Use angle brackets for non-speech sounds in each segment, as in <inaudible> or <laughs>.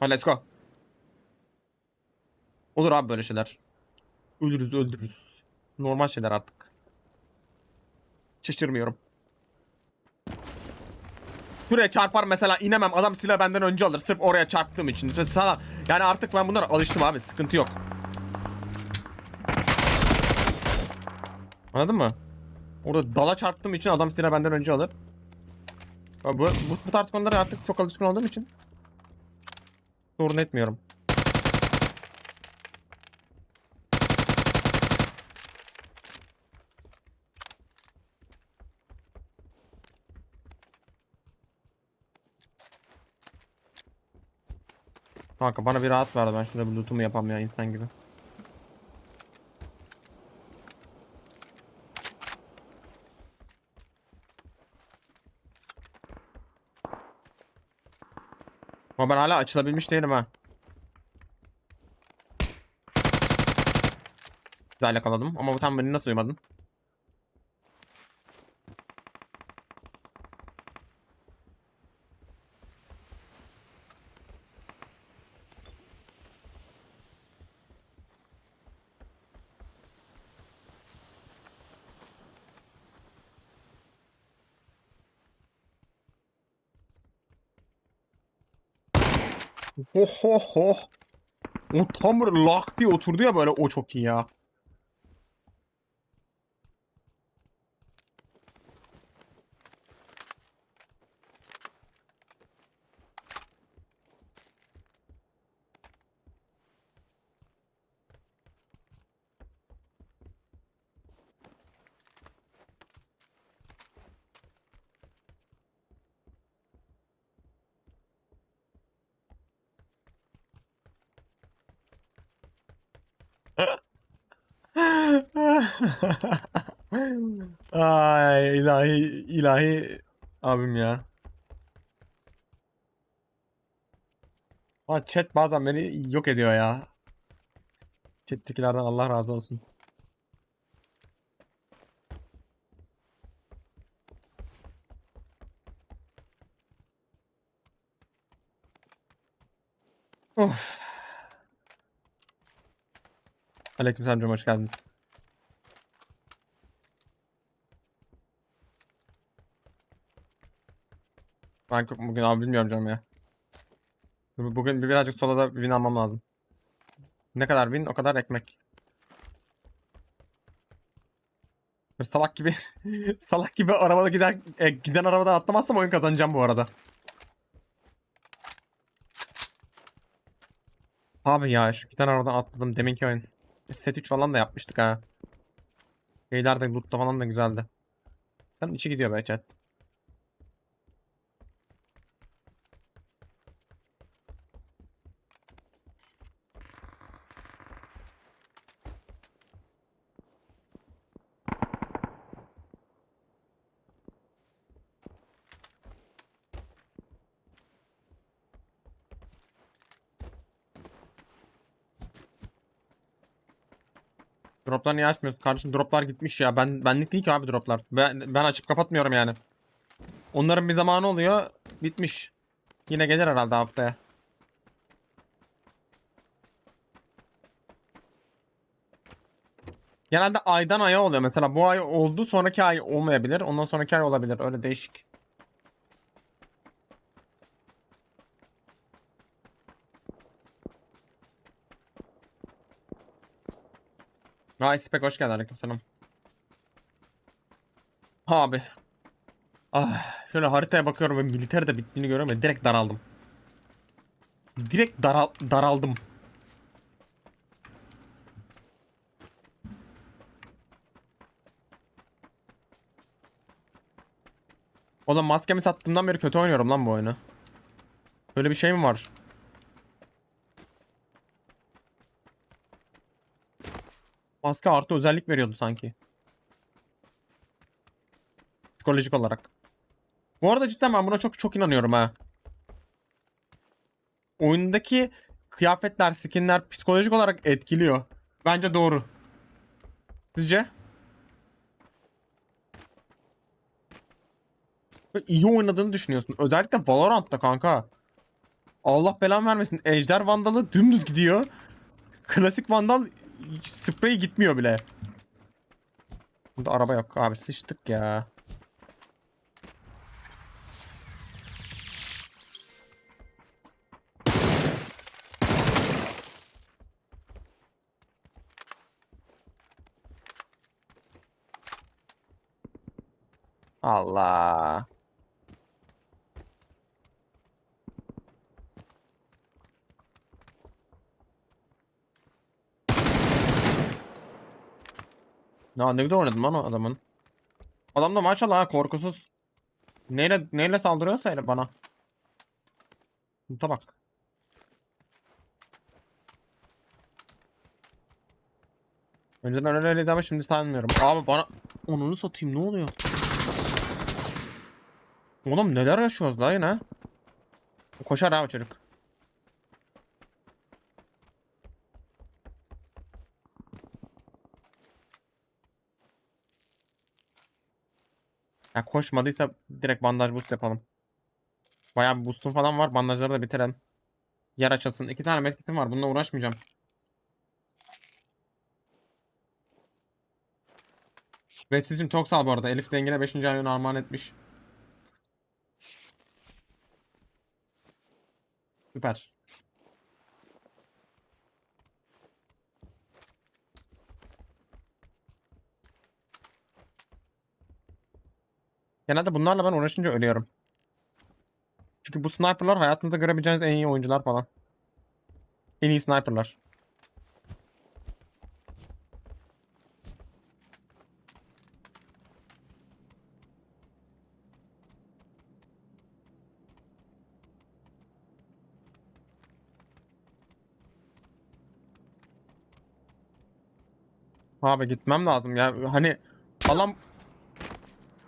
Hadi let's go. Olur abi böyle şeyler. Ölürüz öldürürüz. Normal şeyler artık. Şaşırmıyorum. Şuraya çarpar mesela inemem adam silah benden önce alır sırf oraya çarptığım için. Sana, yani artık ben bunlara alıştım abi sıkıntı yok. Anladın mı? Orada dala çarptığım için adam silah benden önce alır. Bu, bu, bu tarz konulara artık çok alışkın olduğum için sorun etmiyorum. Kanka bana bir rahat ver ben şurada bir lootumu yapam ya insan gibi. Ama ben hala açılabilmiş değilim ha. Güzel yakaladım ama bu tam beni nasıl duymadın? Ho ho ho. O tam böyle lak diye oturdu ya böyle o çok iyi ya. Ay ilahi ilahi abim ya. Ama chat bazen beni yok ediyor ya. Chat'tekilerden Allah razı olsun. Of. Aleykümselam hoş geldiniz. Ben yok bugün abi bilmiyorum canım ya. Bugün bir- birazcık solada win almam lazım. Ne kadar win o kadar ekmek. Bir salak gibi <laughs> salak gibi arabada gider e, giden arabadan atlamazsam oyun kazanacağım bu arada. Abi ya şu giden arabadan atladım deminki oyun. Set 3 falan da yapmıştık ha. Şeyler de loot'ta falan da güzeldi. Sen içi gidiyor be chat. Droplar niye açmıyorsun? Kardeşim droplar gitmiş ya. Ben benlik değil ki abi droplar. Ben ben açıp kapatmıyorum yani. Onların bir zamanı oluyor. Bitmiş. Yine gelir herhalde haftaya. Genelde aydan aya oluyor. Mesela bu ay oldu, sonraki ay olmayabilir. Ondan sonraki ay olabilir. Öyle değişik. Vay Spek hoş geldin aleykümselam. Abi. Ah, şöyle haritaya bakıyorum ve militer de bittiğini görüyorum ve direkt daraldım. Direkt daral daraldım. Oğlum maskemi sattığımdan beri kötü oynuyorum lan bu oyunu. Böyle bir şey mi var? Maske artı özellik veriyordu sanki. Psikolojik olarak. Bu arada cidden ben buna çok çok inanıyorum ha. Oyundaki kıyafetler, skinler psikolojik olarak etkiliyor. Bence doğru. Sizce? İyi oynadığını düşünüyorsun. Özellikle Valorant'ta kanka. Allah belan vermesin. Ejder Vandal'ı dümdüz gidiyor. Klasik Vandal sprey gitmiyor bile. Burada araba yok abi sıçtık ya. Allah. Ya ne güzel oynadım lan adamın. Adam da maşallah ha, korkusuz. Neyle neyle saldırıyorsa öyle bana. Muta bak. Önceden öyle öyleydi ama şimdi sanmıyorum. Abi bana onunu satayım ne oluyor? Oğlum neler yaşıyoruz la yine? Koşar o çocuk. Ya koşmadıysa direkt bandaj boost yapalım. Bayağı bir boostum falan var. Bandajları da bitirelim. Yer açılsın. İki tane medkitim var. Bununla uğraşmayacağım. Betiz'cim çok sağ bu arada. Elif Zengin'e 5. ayını armağan etmiş. Süper. Genelde bunlarla ben uğraşınca ölüyorum. Çünkü bu sniperlar hayatınızda görebileceğiniz en iyi oyuncular falan. En iyi sniperlar. Abi gitmem lazım ya. Hani alan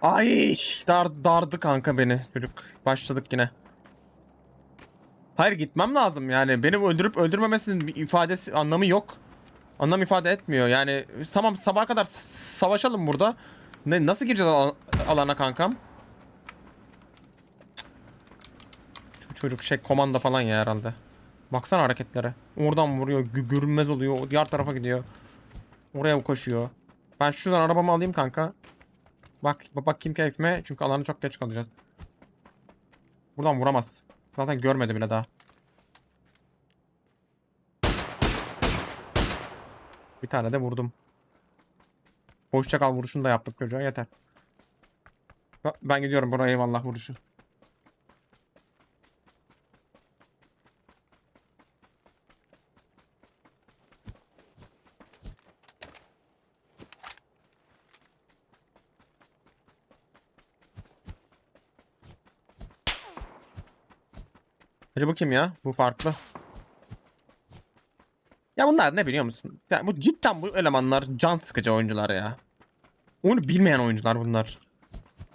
Ay dar dardı kanka beni çocuk. Başladık yine. Hayır gitmem lazım yani. Beni öldürüp öldürmemesinin bir ifadesi anlamı yok. Anlam ifade etmiyor. Yani tamam sabaha kadar savaşalım burada. Ne nasıl gireceğiz al- alana kankam? Şu çocuk şey komanda falan ya herhalde. Baksana hareketlere. Oradan vuruyor, gö- görünmez oluyor, diğer tarafa gidiyor. Oraya koşuyor. Ben şuradan arabamı alayım kanka. Bak bak kim keyfime çünkü alanı çok geç kalacağız. Buradan vuramaz. Zaten görmedi bile daha. Bir tane de vurdum. Hoşça kal vuruşunu da yaptık çocuğa yeter. Ben gidiyorum buraya eyvallah vuruşu. Hacı bu kim ya? Bu farklı. Ya bunlar ne biliyor musun? Ya bu cidden bu elemanlar can sıkıcı oyuncular ya. Onu bilmeyen oyuncular bunlar.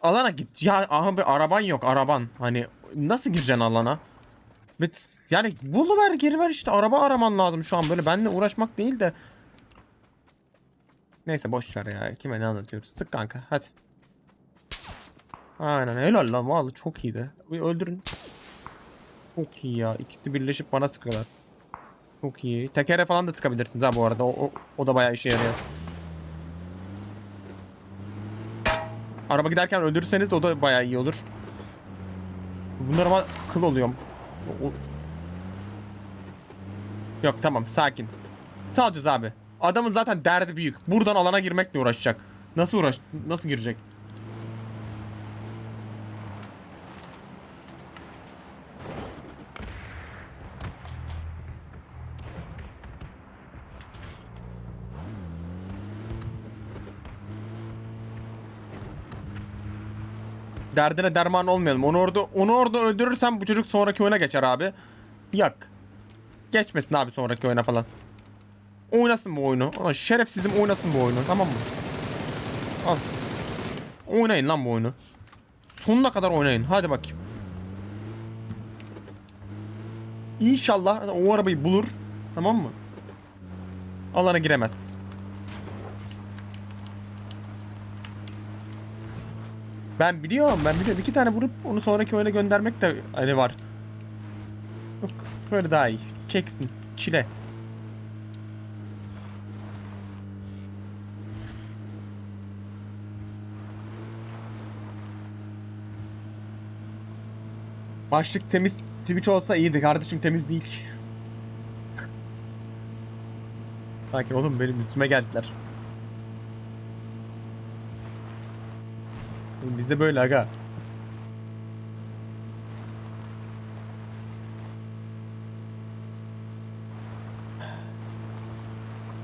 Alana git. Ya aha bir araban yok araban. Hani nasıl gireceksin alana? Yani buluver geri ver işte araba araman lazım şu an böyle benimle uğraşmak değil de. Neyse boş ver ya. Kime ne anlatıyoruz? Sık kanka hadi. Aynen helal lan vallahi çok iyiydi. Bir öldürün. Çok iyi ya. İkisi birleşip bana sıkıyorlar. Çok iyi. Tekere falan da tıkabilirsiniz ha bu arada. O, o, o da bayağı işe yarıyor. Araba giderken öldürürseniz o da bayağı iyi olur. Bunlar ama kıl oluyorum. O- o- Yok tamam sakin. Salacağız abi. Adamın zaten derdi büyük. Buradan alana girmekle uğraşacak. Nasıl uğraş? Nasıl girecek? Derdine derman olmayalım. Onu orada onu orada öldürürsem bu çocuk sonraki oyuna geçer abi. Yak. Geçmesin abi sonraki oyuna falan. Oynasın bu oyunu. Ulan şerefsizim oynasın bu oyunu. Tamam mı? Al. Oynayın lan bu oyunu. Sonuna kadar oynayın. Hadi bakayım. İnşallah o arabayı bulur. Tamam mı? Alana giremez. Ben biliyorum ben biliyorum. iki tane vurup onu sonraki oyuna göndermek de hani var. Yok böyle daha iyi. Çeksin. Çile. Başlık temiz Twitch olsa iyiydi kardeşim temiz değil. Sakin oğlum benim üstüme geldiler. Bizde böyle aga.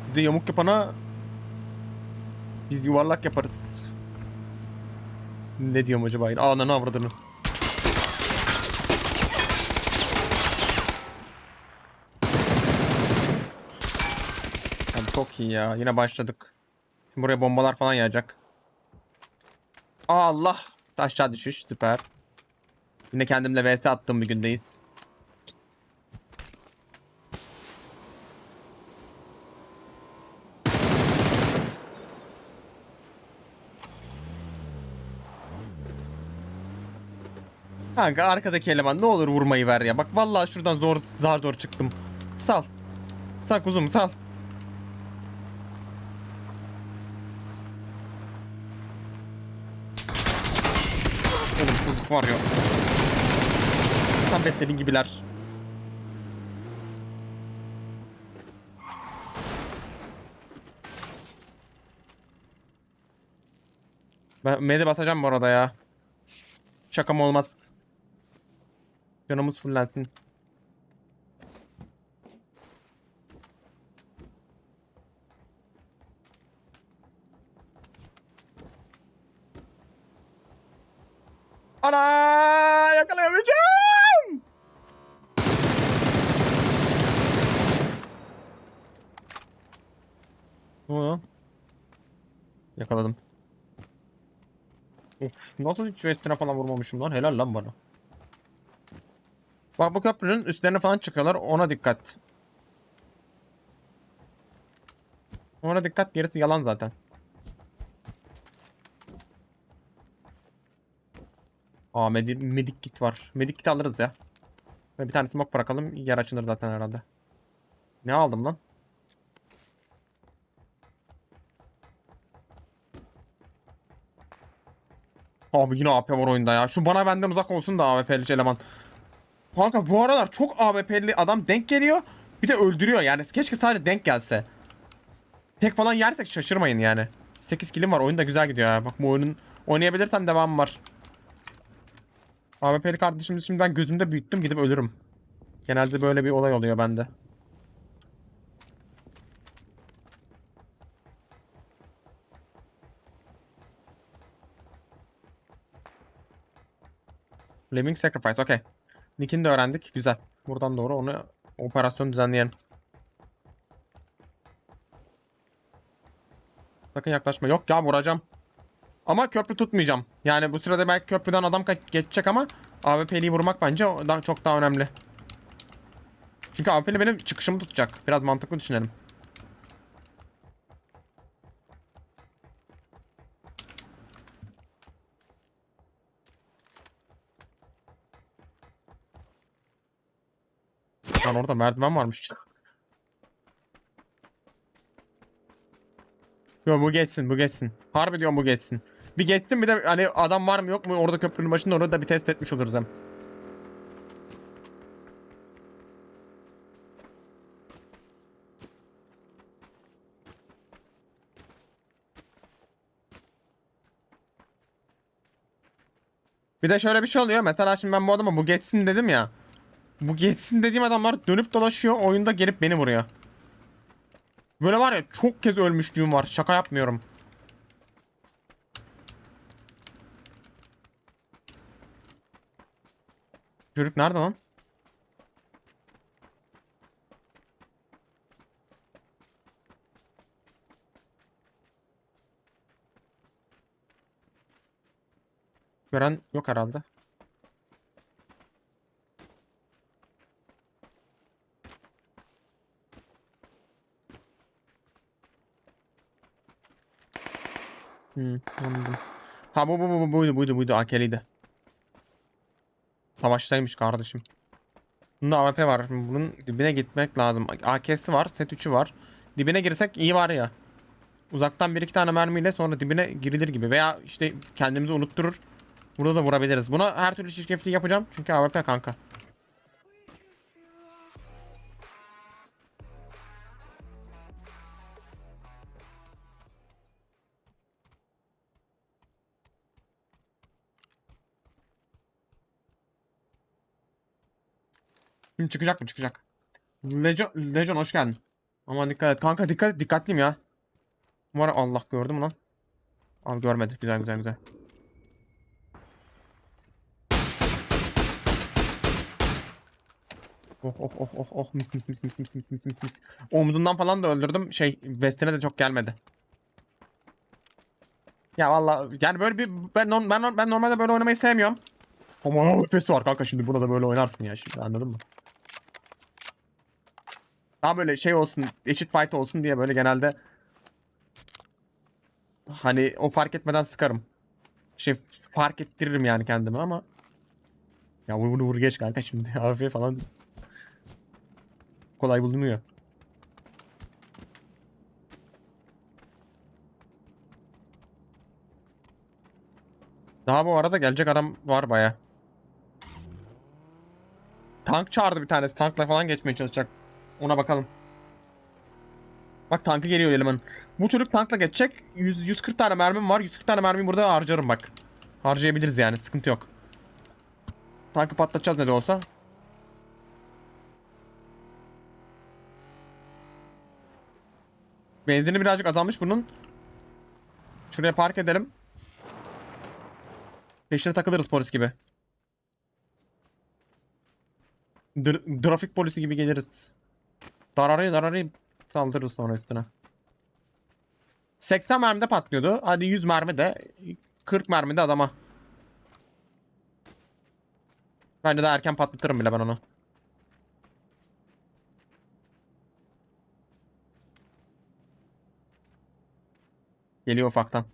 Bize yamuk yapana biz yuvarlak yaparız. Ne diyorum acaba? Ananı avradını. Abi çok iyi ya. Yine başladık. Şimdi buraya bombalar falan yağacak. Allah. Aşağı düşüş. Süper. Yine kendimle vs attığım bir gündeyiz. Kanka arkadaki eleman ne olur vurmayı ver ya. Bak vallahi şuradan zor zar zor çıktım. Sal. Sal kuzum sal. Var ya. Tam beslediğin gibiler. Ben mede basacağım bu arada ya. Şakam olmaz. Canımız fullensin. Ana yakalayamayacağım. Ne oldu? Yakaladım. Of, nasıl hiç üstüne falan vurmamışım lan? Helal lan bana. Bak bu köprünün üstlerine falan çıkıyorlar. Ona dikkat. Ona dikkat. Gerisi yalan zaten. Aa medi medik kit var. Medik kit alırız ya. Bir tane smoke bırakalım. Yer açılır zaten herhalde. Ne aldım lan? Abi yine AP var oyunda ya. Şu bana benden uzak olsun da AWP'li eleman. Kanka bu aralar çok AWP'li adam denk geliyor. Bir de öldürüyor yani. Keşke sadece denk gelse. Tek falan yersek şaşırmayın yani. 8 kilim var. Oyun da güzel gidiyor ya. Bak bu oyunun oynayabilirsem devamı var. AWP'li kardeşimizi şimdi ben gözümde büyüttüm gidip ölürüm. Genelde böyle bir olay oluyor bende. Living Sacrifice okey. Nick'ini de öğrendik. Güzel. Buradan doğru onu operasyon düzenleyen. Sakın yaklaşma. Yok ya vuracağım. Ama köprü tutmayacağım. Yani bu sırada belki köprüden adam geçecek ama AWP'liyi vurmak bence daha, çok daha önemli. Çünkü AWP'li benim çıkışımı tutacak. Biraz mantıklı düşünelim. Lan orada merdiven varmış. Yok bu geçsin bu geçsin. Harbi diyorum bu geçsin. Bir geçsin bir de hani adam var mı yok mu orada köprünün başında orada da bir test etmiş oluruz hem. Bir de şöyle bir şey oluyor. Mesela şimdi ben bu adama bu geçsin dedim ya. Bu geçsin dediğim adamlar dönüp dolaşıyor oyunda gelip beni vuruyor. Böyle var ya çok kez ölmüşlüğüm var. Şaka yapmıyorum. Çocuk nerede lan? Gören yok herhalde. Hmm, anladım. Ha bu bu bu buydu buydu buydu AK'liydi. Savaştaymış kardeşim. Bunda AWP var. Bunun dibine gitmek lazım. AK'si var. Set 3'ü var. Dibine girsek iyi var ya. Uzaktan bir iki tane mermiyle sonra dibine girilir gibi. Veya işte kendimizi unutturur. Burada da vurabiliriz. Buna her türlü çirkefliği yapacağım. Çünkü AWP kanka. Şimdi çıkacak mı çıkacak. Legion, Legion hoş geldin. Aman dikkat et. Kanka dikkat. Dikkatliyim ya. Umarım Allah gördü mü lan? Al görmedi. Güzel güzel güzel. Oh oh oh oh oh mis mis mis mis mis mis mis mis mis. Omzundan falan da öldürdüm. Şey West'ine de çok gelmedi. Ya valla yani böyle bir ben ben ben normalde böyle oynamayı sevmiyorum. Ama öpesi var kanka şimdi burada böyle oynarsın ya şimdi anladın mı? Daha böyle şey olsun, eşit fight olsun diye böyle genelde hani o fark etmeden sıkarım. Şey fark ettiririm yani kendimi ama ya vur vur vur geç kanka şimdi <laughs> AFK falan kolay bulunuyor. Daha bu arada gelecek adam var baya. Tank çağırdı bir tanesi. Tankla falan geçmeye çalışacak. Ona bakalım. Bak tankı geliyor eleman. Bu çocuk tankla geçecek. 100, 140 tane mermim var. 140 tane mermiyi burada harcarım bak. Harcayabiliriz yani. Sıkıntı yok. Tankı patlatacağız ne de olsa. Benzini birazcık azalmış bunun. Şuraya park edelim. Peşine takılırız polis gibi. Dr- trafik polisi gibi geliriz. Dararayı dararayı saldırırız sonra üstüne. 80 mermide patlıyordu. Hadi 100 mermi de 40 mermi de adama. Bence de erken patlatırım bile ben onu. Geliyor ufaktan.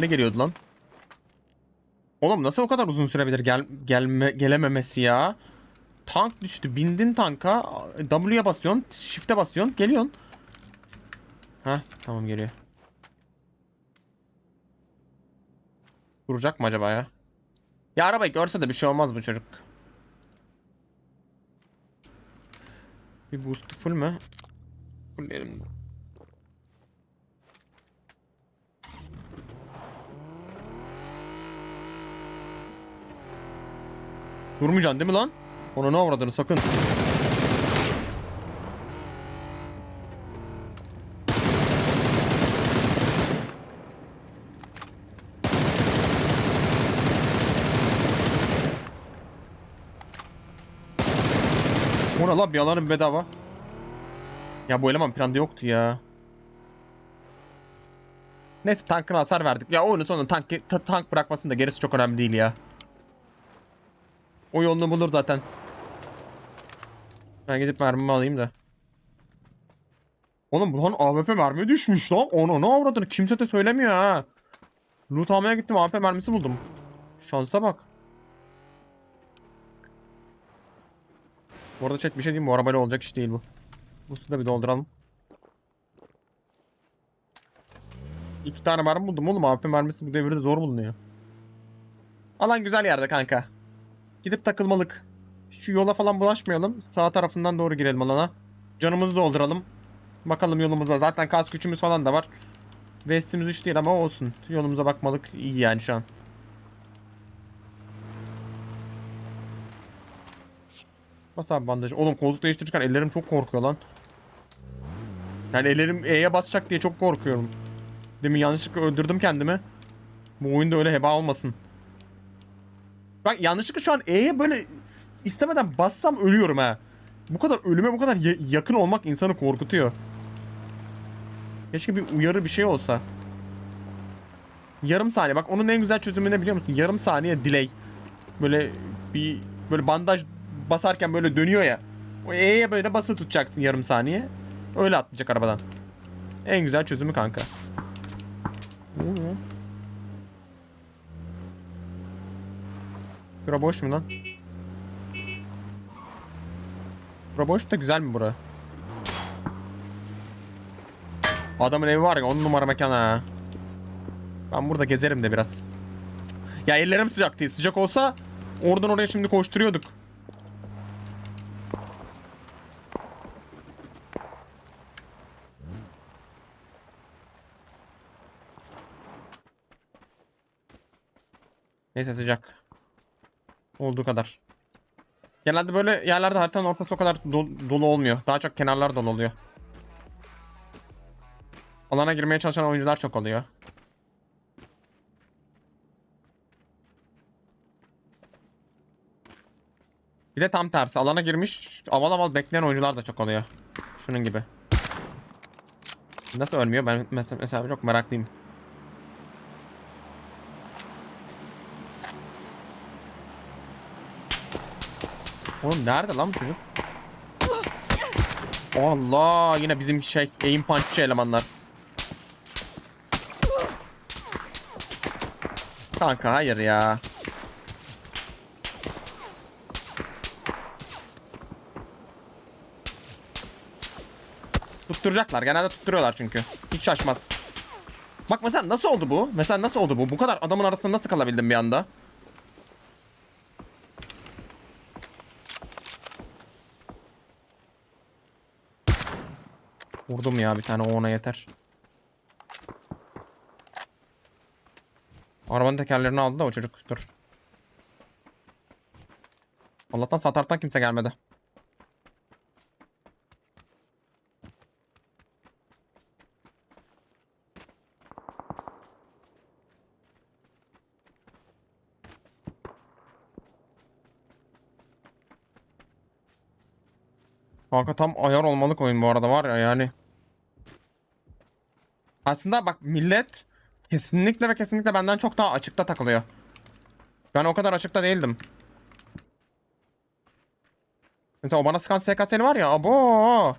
Hani geliyordu lan? Oğlum nasıl o kadar uzun sürebilir gel gelme gelememesi ya? Tank düştü. Bindin tanka. W'ye basıyorsun. Shift'e basıyorsun. Geliyorsun. Ha tamam geliyor. Duracak mı acaba ya? Ya arabayı görse de bir şey olmaz bu çocuk. Bir boost full mü? Fullleyelim. Durmayacaksın değil mi lan? Ona ne avradını sakın. O ne lan bir alanım bedava. Ya bu eleman planda yoktu ya. Neyse tankına hasar verdik. Ya oyunun sonunda tank, ta- tank bırakmasın da gerisi çok önemli değil ya. O yolunu bulur zaten. Ben gidip mermimi alayım da. Oğlum lan AWP mermi düşmüş lan. Onu ne avradını kimse de söylemiyor ha. Loot almaya gittim AWP mermisi buldum. Şansa bak. Bu arada chat bir şey diyeyim bu arabayla olacak iş değil bu. Bu da bir dolduralım. İki tane mermi buldum oğlum AWP mermisi bu devirde zor bulunuyor. Alan güzel yerde kanka. Gidip takılmalık. Şu yola falan bulaşmayalım. Sağ tarafından doğru girelim alana. Canımızı dolduralım. Bakalım yolumuza. Zaten kas gücümüz falan da var. Vestimiz 3 değil ama olsun. Yolumuza bakmalık iyi yani şu an. Bas abi bandajı. Oğlum koltuk değiştirirken ellerim çok korkuyor lan. Yani ellerim E'ye basacak diye çok korkuyorum. Demin yanlışlıkla öldürdüm kendimi. Bu oyunda öyle heba olmasın. Bak yanlışlıkla şu an E'ye böyle istemeden bassam ölüyorum ha. Bu kadar ölüme bu kadar ya- yakın olmak insanı korkutuyor. Keşke bir uyarı bir şey olsa. Yarım saniye bak onun en güzel çözümü ne biliyor musun? Yarım saniye delay. Böyle bir böyle bandaj basarken böyle dönüyor ya. O E'ye böyle basılı tutacaksın yarım saniye. Öyle atlayacak arabadan. En güzel çözümü kanka. Ne oluyor? Bura boş mu lan? Bura boş da güzel mi bura? Adamın evi var ya 10 numara mekan ha. Ben burada gezerim de biraz. Ya ellerim sıcak değil. Sıcak olsa oradan oraya şimdi koşturuyorduk. Neyse sıcak. Olduğu kadar. Genelde böyle yerlerde haritanın ortası o kadar dolu, olmuyor. Daha çok kenarlar dolu oluyor. Alana girmeye çalışan oyuncular çok oluyor. Bir de tam tersi. Alana girmiş aval aval bekleyen oyuncular da çok oluyor. Şunun gibi. Nasıl ölmüyor? Ben mesela, mesela çok meraklıyım. Oğlum nerede lan bu çocuk? Allah yine bizim şey aim punchçı elemanlar. Kanka hayır ya. Tutturacaklar. Genelde tutturuyorlar çünkü. Hiç şaşmaz. Bak mesela nasıl oldu bu? Mesela nasıl oldu bu? Bu kadar adamın arasında nasıl kalabildim bir anda? Vurdum ya bir tane o ona yeter. Arabanın tekerlerini aldı da o çocuk. Dur. Allah'tan sağ kimse gelmedi. Kanka tam ayar olmalık oyun bu arada var ya yani. Aslında bak millet kesinlikle ve kesinlikle benden çok daha açıkta takılıyor. Ben o kadar açıkta değildim. Mesela o bana sıkan SKS'li var ya abo.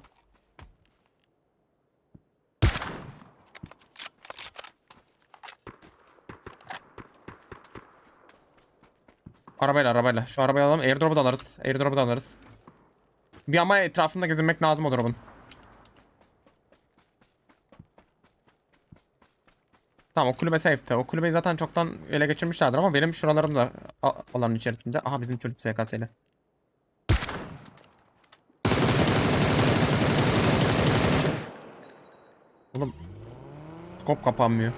Arabayla arabayla. Şu arabayı alalım. Airdrop'u da alırız. Airdrop'u da alırız. Bir ama etrafında gezinmek lazım o drop'un. Tamam o kulübe safe'te. O kulübeyi zaten çoktan ele geçirmişlerdir ama benim şuralarım da alanın içerisinde. Aha bizim çocuk SKS ile. Oğlum skop kapanmıyor.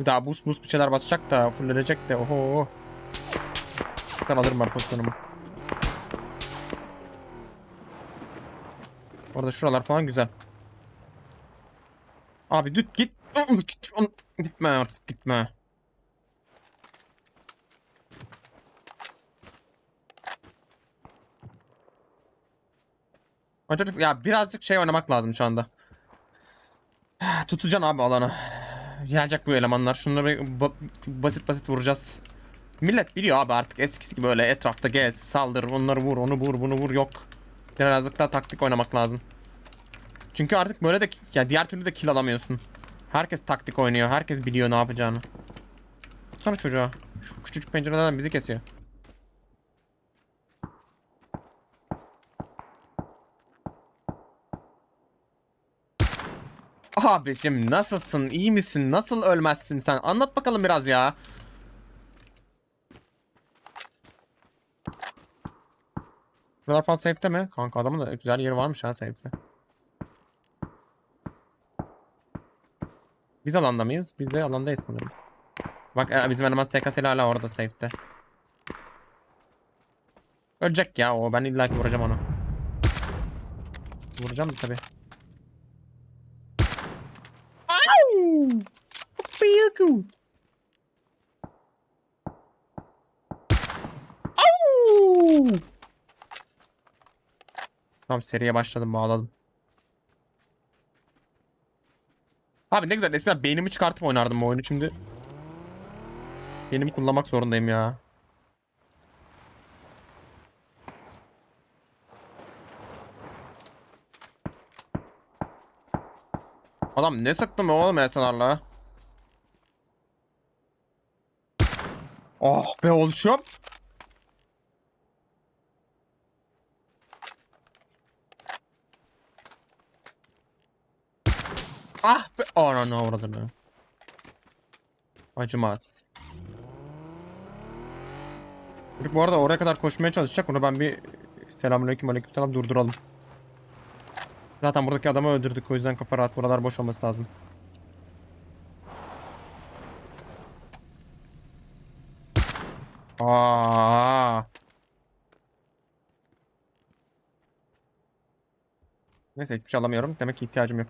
Bir daha boost boost bir şeyler basacak da fulllenecek de oho. Ben alırım ben pozisyonumu. Orada şuralar falan güzel. Abi düt git. Gitme artık gitme. Ya birazcık şey oynamak lazım şu anda. <sighs> Tutacaksın abi alanı. Gelecek bu elemanlar. Şunları ba- basit basit vuracağız. Millet biliyor abi artık eskisi gibi böyle etrafta gez, saldır, onları vur, onu vur, bunu vur yok. Birazcık daha taktik oynamak lazım. Çünkü artık böyle de ya diğer türlü de kill alamıyorsun. Herkes taktik oynuyor. Herkes biliyor ne yapacağını. Tutsana çocuğa. Şu küçücük pencereden bizi kesiyor. Abicim nasılsın? İyi misin? Nasıl ölmezsin sen? Anlat bakalım biraz ya. Buralar falan safe'te mi? Kanka adamın da güzel yeri varmış ha safe'te. Biz alanda mıyız? Biz de alandayız sanırım. Bak e, bizim eleman SKS'li hala orada safe'te. Ölecek ya o. Ben illaki vuracağım onu. Vuracağım da tabii. Au! Tamam seriye başladım bağladım. Abi ne güzel eskiden beynimi çıkartıp oynardım bu oyunu şimdi. Beynimi kullanmak zorundayım ya. Adam ne sıktım be oğlum Ertanar'la? Oh be oluşum. Ah be. Ananı avradını. Acımaz. Çocuk bu arada oraya kadar koşmaya çalışacak. Onu ben bir selamünaleyküm aleykümselam durduralım. Zaten buradaki adamı öldürdük o yüzden kafa rahat. Buralar boş olması lazım. Aa. Neyse hiçbir şey alamıyorum. Demek ki ihtiyacım yok.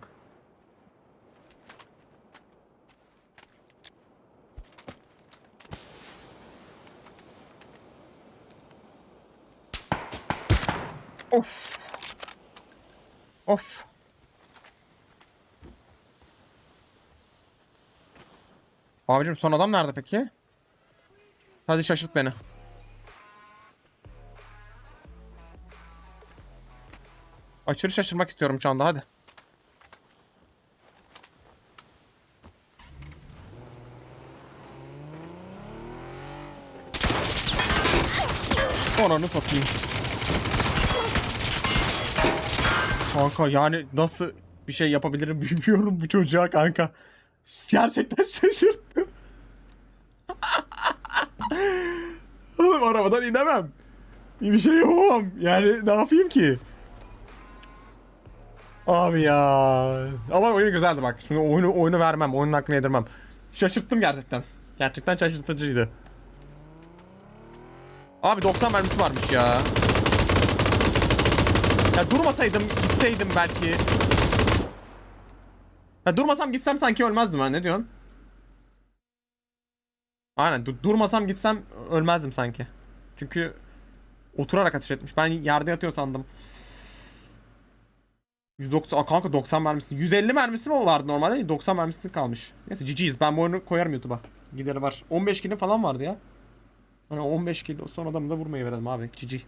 Of. Of. Abicim son adam nerede peki? Hadi şaşırt beni. Aşırı şaşırmak istiyorum şu anda hadi. Ananı satayım. Kanka yani nasıl bir şey yapabilirim <laughs> bilmiyorum bu çocuğa kanka. Gerçekten şaşırttı. Oğlum arabadan inemem. Bir şey yapamam. Yani ne yapayım ki? Abi ya. Ama oyun güzeldi bak. Şimdi oyunu oyunu vermem. Oyunun hakkını yedirmem. Şaşırttım gerçekten. Gerçekten şaşırtıcıydı. Abi 90 mermisi varmış ya. Ya durmasaydım gitseydim belki. Ya durmasam gitsem sanki ölmezdim ha ne diyorsun? Aynen dur- durmasam gitsem ölmezdim sanki. Çünkü oturarak ateş etmiş. Ben yerde yatıyor sandım. 190 Aa, kanka 90 mermisi. 150 mermisi mi vardı normalde? 90 mermisi kalmış. Neyse GG'yiz. Ben bu oyunu koyarım YouTube'a. Gideri var. 15 kilo falan vardı ya. Hani 15 kilo son adamı da vurmayı verelim abi. GG.